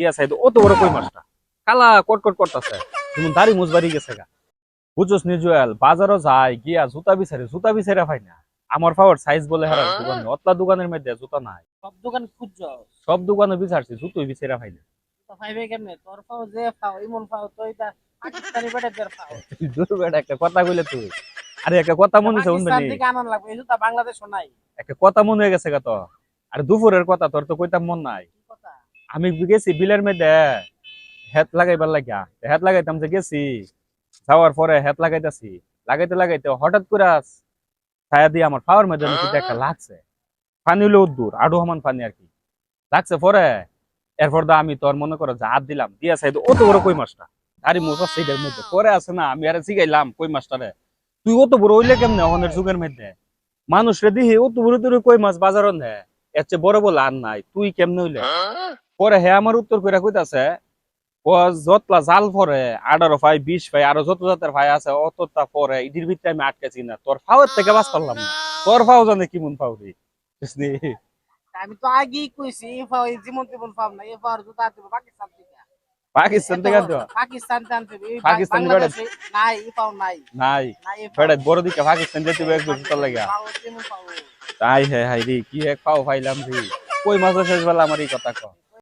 দিয়া সাইদ অত বড় কই মাছটা? কালা কটকট করতেছে। তুমি দাড়ি মুজবারি গেছে গা। বুঝছস নি জুয়েল বাজারও যায় গিয়া জুতা বিচারে জুতা বিচারে পাই না। আমার পাওয়ার সাইজ বলে হারার দোকানে অতলা দোকানের মধ্যে জুতা নাই। সব দোকান খুঁজছ সব দোকানে বিচারছি জুতোই বিচারে পাই না। পাইবে কেমনে? তোর পাও যে পাও ইমন পাও তো এটা পাকিস্তানি বেটা পাও। দুটো বেটা একটা কথা কইলে তুই। আরে একটা কথা মনে হচ্ছে শুনবে নি? আনন্দ লাগবে এই জুতা বাংলাদেশ নাই। একটা কথা মনে হয়ে গেছে গা তো। আর দুপুরের কথা তোর তো কইতাম মন নাই। আমি গেছি বিলের মধ্যে, হেত লাগাইবার লাগিয়া। হেত লাগাইতাম যে গেছি, যাওয়ার পরে হেত লাগাইতাছি। লাগাইতে লাগাইতে হঠাৎ করে ছায়া দিয়ে আমার পাওয়ার মধ্যে একটা লাগছে। পানি হলো দূর আডু সমান পানি আর কি। লাগছে পরে, এরপর দা আমি তোর মনে করো হাত দিলাম, দিয়া চাই অত বড় কই মাছটা? আরে মোটা সেইটার মধ্যে পরে আছে না, আমি আর শিখাইলাম কই মাছটারে। তুই অত বড় হইলে কেমনে ওখানের যুগের মধ্যে? মানুষ রে দিহি, অত বড় তোর কই মাছ বাজারন দে এর চেয়ে বড় বলে আর নাই, তুই কেমনে হইলে? পরে হে আমার উত্তর করে কইতাছে ও যতলা জাল পরে আঠারো ফাই বিশ ফাই আরও যত জাতের ভাই আছে অতটা পরে ইডির ভিতরে আমি আটকেছি না। তোর ফাওয়ের থেকে বাঁচ পারলাম না। তোর ফাও জানে কি মন ফাও রে? আমি তো আগেই কইছি পাও এই জীবন জীবন পাও না এই পাওয়ার জুতা আনতে পাকিস্তান থেকে। পাকিস্তান থেকে তো পাকিস্তান থেকে আনতে পাকিস্তানি বাংলাদেশে নাই এই পাও নাই। নাই। পাও। ফেড়ে বড় দিকে পাকিস্তান যেতে লাগা। পাও যেমন পাও তাই হে হাই রে কি এক ফাও পাইলাম রে। কই মাছ শেষ বেলা আমার এই কথা কয়।